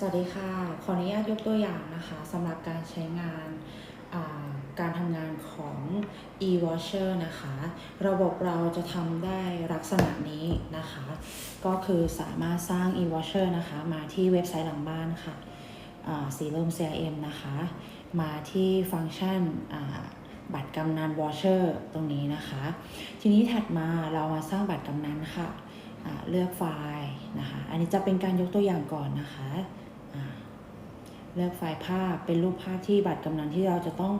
สวัสดีค่ะ ขออนุญาตยกตัวอย่างนะคะสำหรับการใช้งานการทำงานของ e-watcher นะคะ ระบบเราจะทำได้ลักษณะนี้นะคะ ก็คือสามารถสร้าง e-watcher นะคะ มาที่เว็บไซต์หลังบ้านค่ะอ่าสีลม CRM นะคะ มาที่ฟังก์ชันบัตรกำนัน watcher ตรงนี้นะคะ ทีนี้ถัดมาเรามาสร้างบัตรกำนันค่ะเลือกไฟล์นะคะ อันนี้จะเป็นการยกตัวอย่างก่อนนะคะ เลือกไฟล์ภาพเป็นรูปภาพที่บัตรกำนันที่เราจะต้อง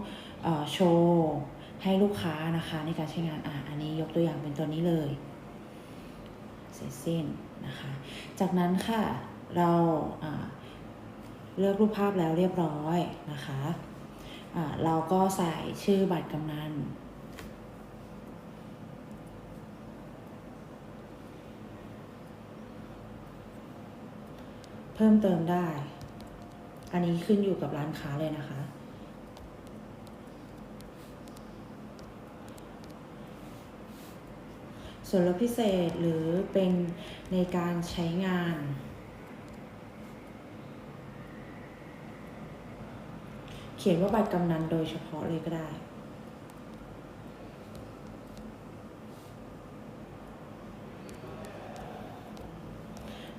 อโชว์ให้ลูกค้านะคะในการใช้งานอ่าอันนี้ยกตัวอย่างเป็นตัวนี้เลย เสร็จสิ้นนะคะ จากนั้นค่ะเราเลือกรูปภาพแล้วเรียบร้อยนะคะเราก็ใส่ชื่อบัตรกำนัน เพิ่มเติมได้ อันนี้ขึ้นอยู่กับร้านค้าเลยนะคะ ส่วนลดพิเศษหรือเป็นในการใช้งาน เขียนว่าบัตรกำนันโดยเฉพาะเลยก็ได้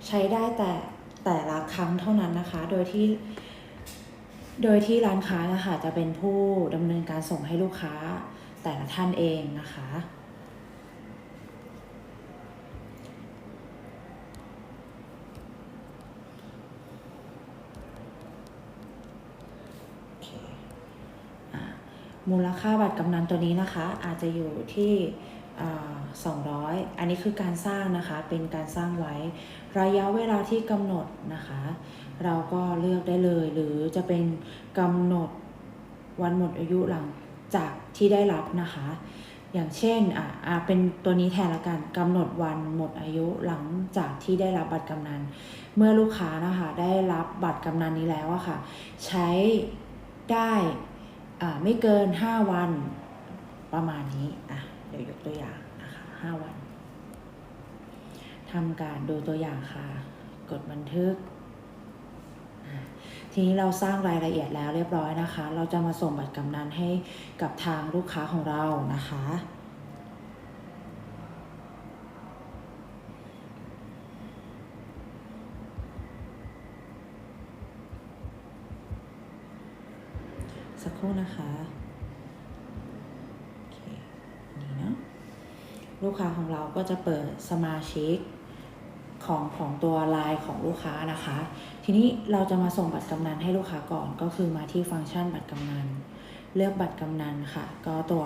ใช้ได้แต่ แต่ละครั้งเท่านั้นนะคะ โดยที่ โดยที่ร้านค้านะคะจะเป็นผู้ดำเนินการส่งให้ลูกค้าแต่ละท่านเองนะคะค่ะมูลค่าบัตรกำนันตัวนี้นะคะ อาจจะอยู่ที่ สองร้อยอันนี้คือการสร้างนะคะเป็นการสร้างไว้ระยะเวลาที่กำหนดนะคะ เราก็เลือกได้เลย หรือจะเป็นกำหนดวันหมดอายุหลังจากที่ได้รับนะคะ อย่างเช่นอะเป็นตัวนี้แทนละกันกำหนดวันหมดอายุหลังจากที่ได้รับบัตรกำนัน เมื่อลูกค้านะคะได้รับบัตรกำนันนี้แล้วอะค่ะ ใช้ได้อ่าไม่เกิน 5 วันประมาณนี้อะ เดี๋ยวยกตัวอย่างนะคะ5วันทำการดูตัวอย่างค่ะ กดบันทึก ทีนี้เราสร้างรายละเอียดแล้วเรียบร้อยนะคะ เราจะมาส่งบัตรกำนันให้กับทางลูกค้าของเรานะคะสักครู่นะคะโอเคนี่เนาะ ลูกค้าของเราก็จะเปิดสมาชิกของของตัวไลน์ของลูกค้านะคะ ทีนี้เราจะมาส่งบัตรกำนันให้ลูกค้าก่อนก็คือมาที่ฟังก์ชันบัตรกำนัน เลือกบัตรกำนันค่ะ ก็ตัว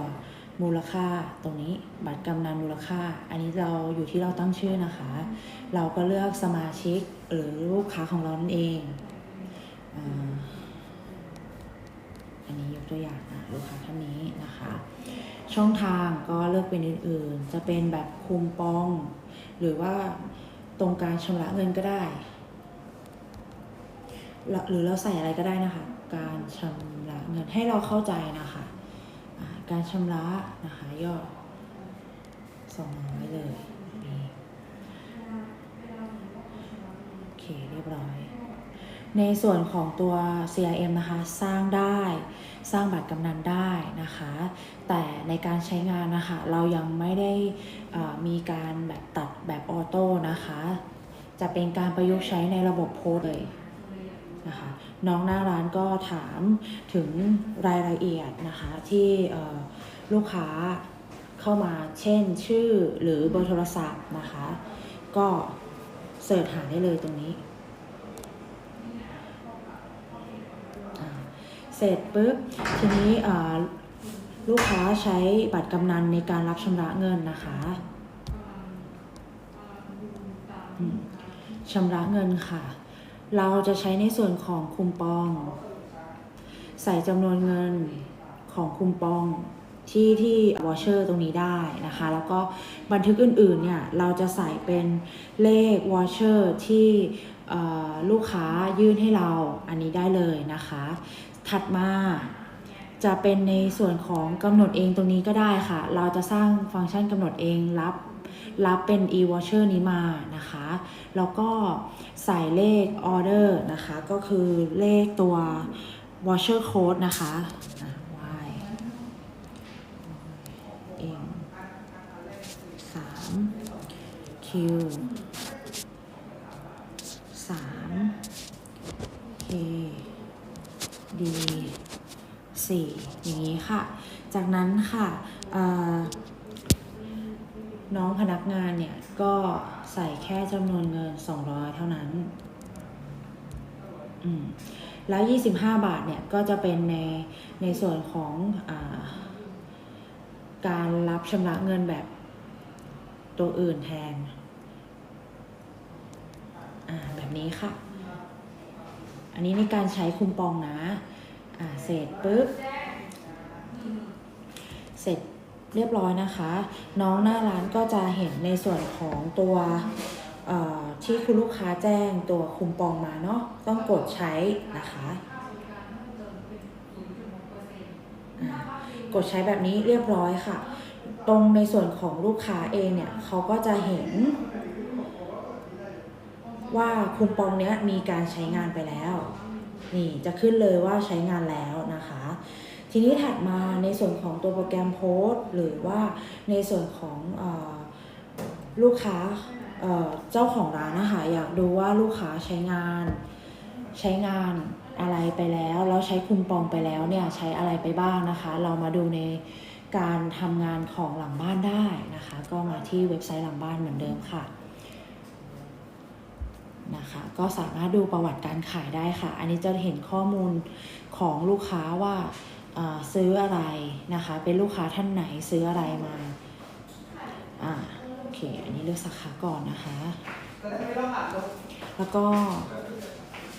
มูลค่าตรงนี้บัตรกำนันมูลค่า อันนี้เราอยู่ที่เราตั้งชื่อนะคะ เราก็เลือกสมาชิกหรือลูกค้าของเรานั่นเองอ,อันนี้ยกตัวอย่างนะลูกค้าท่านนี้นะคะ ช่องทางก็เลือกเป็นอื่นๆ จะเป็นแบบคุมปอง หรือว่าตรงการชำระเงินก็ได้ หรือเราใส่อะไรก็ได้นะคะ การชำระเงินให้เราเข้าใจนะคะการชำระนะคะยอดสองร้อยเลยโอเคเรียบร้อย ในส่วนของตัว CRM นะคะ สร้างได้สร้างบัตรกำนันได้นะคะ แต่ในการใช้งานนะคะ เรายังไม่ได้มีการแบบตัดแบบออโต้นะคะ จะเป็นการประยุกต์ใช้ในระบบโพสเลยนะคะน้องหน้าร้านก็ถามถึงรายละเอียดนะคะ ที่ลูกค้าเข้ามาเช่นชื่อหรือเบอร์โทรศัพท์นะคะ ก็เสิร์ชหาได้เลยตรงนี้ อ่า เสร็จปุ๊บทีนี้ลูกค้าใช้บัตรกำนันในการรับชำระเงินนะคะชำระเงินค่ะ เราจะใช้ในส่วนของคุมปอง ใส่จำนวนเงินของคุมปองที่ที่วอเชอร์ตรงนี้ได้นะคะ แล้วก็บันทึกอื่นๆเนี่ยเราจะใส่เป็นเลขวอเชอร์ที่ลูกค้ายื่นให้เราอันนี้ได้เลยนะคะ ถัดมาจะเป็นในส่วนของกำหนดเองตรงนี้ก็ได้ค่ะ เราจะสร้างฟังก์ชันกำหนดเองรับรับเป็น e-voucher นี้มานะคะ แล้วก็ใส่เลข order นะคะ ก็คือเลขตัว voucher code นะคะ y m สาม q สาม k d สี่อย่างนี้ค่ะ จากนั้นค่ะน้องพนักงานเนี่ย ก็ใส่แค่จำนวนเงิน 200 เท่านั้น อืม แล้ว 25 บาทเนี่ย ก็จะเป็นในในส่วนของอการรับชำระเงินแบบตัวอื่นแทน อ่า แบบนี้ค่ะ อันนี้ในการใช้คูปองนะ อ่าเสร็จปุ๊บ เสร็จเรียบร้อยนะคะ น้องหน้าร้านก็จะเห็นในส่วนของตัวที่คุณลูกค้าแจ้งตัวคูปองมาเนาะต้องกดใช้นะคะกดใช้แบบนี้เรียบร้อยค่ะ ตรงในส่วนของลูกค้าเองเนี่ยเขาก็จะเห็น ว่าคูปองเนี้ยมีการใช้งานไปแล้ว นี่จะขึ้นเลยว่าใช้งานแล้วนะคะ ทีนี้ถัดมาในส่วนของตัวโปรแกรมโพสหรือว่าในส่วนของออลูกค้าเอ่อเจ้าของร้านนะคะอยากดูว่าลูกค้าใช้งานใช้งานอะไรไปแล้วแล้วใช้คูปองไปแล้วเนี่ยใช้อะไรไปบ้างนะคะ เรามาดูในการทำงานของหลังบ้านได้นะคะ ก็มาที่เว็บไซต์หลังบ้านเหมือนเดิมค่ะ นะคะ ก็สามารถดูประวัติการขายได้ค่ะ อันนี้จะเห็นข้อมูลของลูกค้าว่าอ่าซื้ออะไรนะคะ เป็นลูกค้าท่านไหนซื้ออะไรมาอ่าโอเค อันนี้เลือกสาขาก่อนนะคะ แล้วก็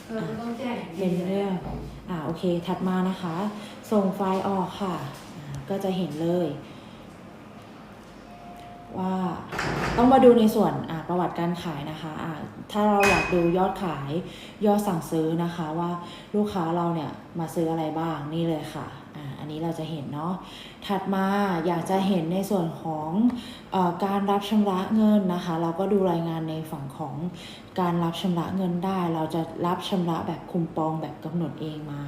เออต้องแจ้งเป็นเรื่องอ่าโอเค ถัดมานะคะ ส่งไฟล์ออกค่ะอ่าก็จะเห็นเลย ว่าต้องมาดูในส่วนประวัติการขายนะคะถ้าเราอยากดูยอดขายยอดสั่งซื้อนะคะว่าลูกค้าเราเนี่ยมาซื้ออะไรบ้างนี่เลยค่ะอ่าอันนี้เราจะเห็นเนาะถัดมาอยากจะเห็นในส่วนของอการรับชำระเงินนะคะ เราก็ดูรายงานในฝั่งของการรับชำระเงินได้ เราจะรับชำระแบบคุมปองแบบกำหนดเองมา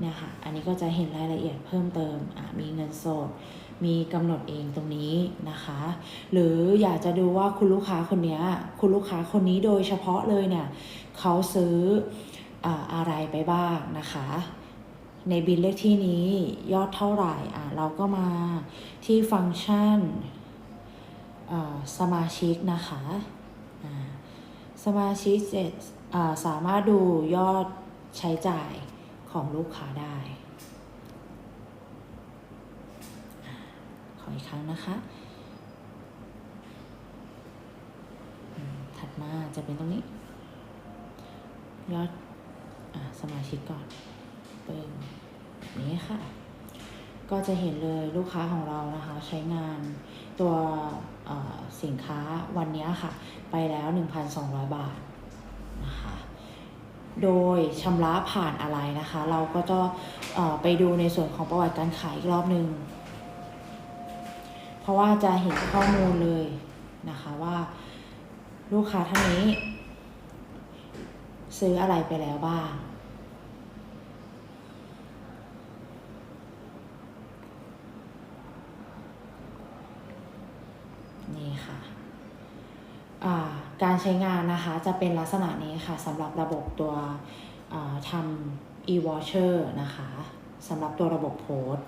เนี่ยค่ะ อันนี้ก็จะเห็นรายละเอียดเพิ่มเติมอะมีเงินสด มีกำหนดเองตรงนี้นะคะ หรืออยากจะดูว่าคุณลูกค้าคนเนี้ยคุณลูกค้าคนนี้โดยเฉพาะเลยเนี่ยเขาซื้ออาอะไรไปบ้างนะคะ ในบินเลขที่นี้ยอดเท่าไหร่อะเราก็มาที่ฟังก์ชันอ่าสมาชิกนะคะสมาชิกเสร็จอ่าสามารถดูยอดใช้จ่าย ของลูกค้าได้ขออีกครั้งนะคะ ถัดมาจะเป็นตรงนี้ ยอดอสมาชิกก่อนเปิมแบบนี้ค่ะ ก็จะเห็นเลยลูกค้าของเรานะคะ ใช้งานตัวสินค้าวันนี้ค่ะ ไปแล้ว 1,200 บาทนะคะ โดยชำระผ่านอะไรนะคะ เราก็จะไปดูในส่วนของประวัติการขายอีกรอบหนึ่งเพราะว่าจะเห็นข้อมูลเลยนะคะว่าลูกค้าท่านนี้ ซื้ออะไรไปแล้วบ้างนี่ค่ะ อ่า การใช้งานนะคะจะเป็นลักษณะนี้ค่ะสำหรับระบบตัวทำ e-voucher นะคะสำหรับตัวระบบโพสต์